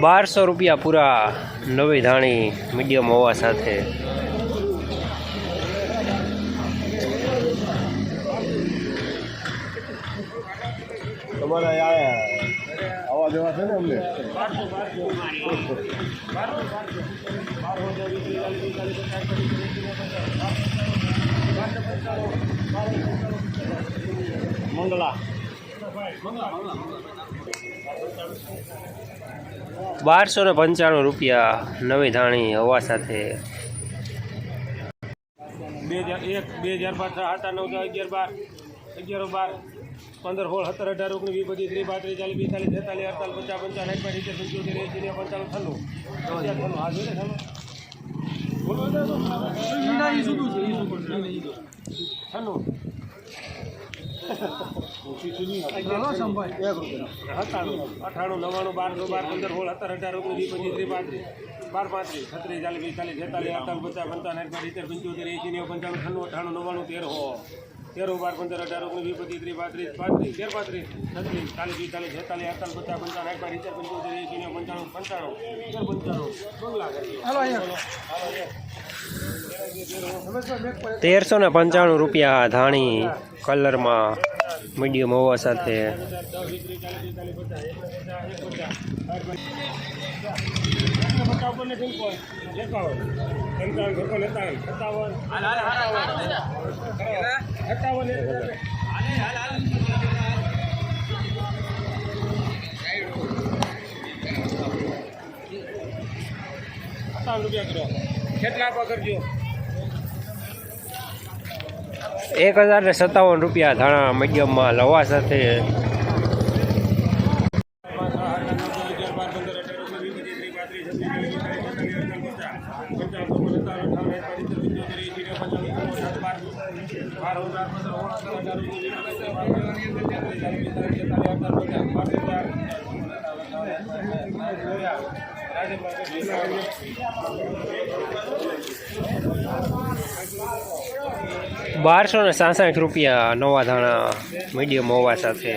બારસો રૂપિયા પૂરા નવી ધાણી મીડિયમ હોવા સાથે. તમારે આ આવા જવા છે ને અમને મંગલા. બારસો ને પંચાણું રૂપિયા નવી ધાણી હવા સાથે. બે હજાર એક બે હજાર પાંચ આઠ નવ અગિયાર બાર. અગિયાર બાર, પંદર સોળ, સત્તર, અઢાર, ઓગણીસ, વીસ, પચીસ, ત્રીસ પાંત્રીસ ચાલીસ બેતાલીસ તેતાલીસ અડતાલીસ પચાસ પંચાવન એક પાંચ પંચોતેર એસી ને પંચાવન છન્નું અગિયાર છન્નું હા જોઈ ને અઠાણું નવ્વાણું, બારસો, બાર, પંદર સોળ, સત્તર, અઢાર, ઓગણીસ પચીસ, ત્રીસ, પાંત્રીસ, બાર, પાંત્રીસ, છત્રીસ, ચાલીસ, પિસ્તાલીસ, છેતાલીસ, અડતાલીસ, પચાસ, પંચાવન પંચોતેર એસી નેવું, પંચાવન અઠાણું નવ્વાણું, તેર, હો. તેરો બાર પંદર અઢાર ઓગણીસ વીસ પચીસ ત્રીસ પાંત્રીસ પાંત્રીસ તેર પાંત્રીસ છત્રીસ ચાલીસ પિસ્તાલીસ છેતાલીસ અડતાલીસ પચાસ પંચાવન એક સિત્તેર પંચોતેર એંસી નેવું પંચાણું પંચાણું તેર પંચાણું બંગલા હાલો તેરસો ને પંચાણું રૂપિયા ધાણી કલરમાં મીડિયમ હોવા સાથે સત્તાવન રૂપિયા કરો કેટલા આપવા એક હજાર ને સત્તાવન રૂપિયા ધાણા મીડિયમમાં લવા સાથે. બારસો ને સાસઠ રૂપિયા નવા ધાણા મીડિયમ હોવા સાથે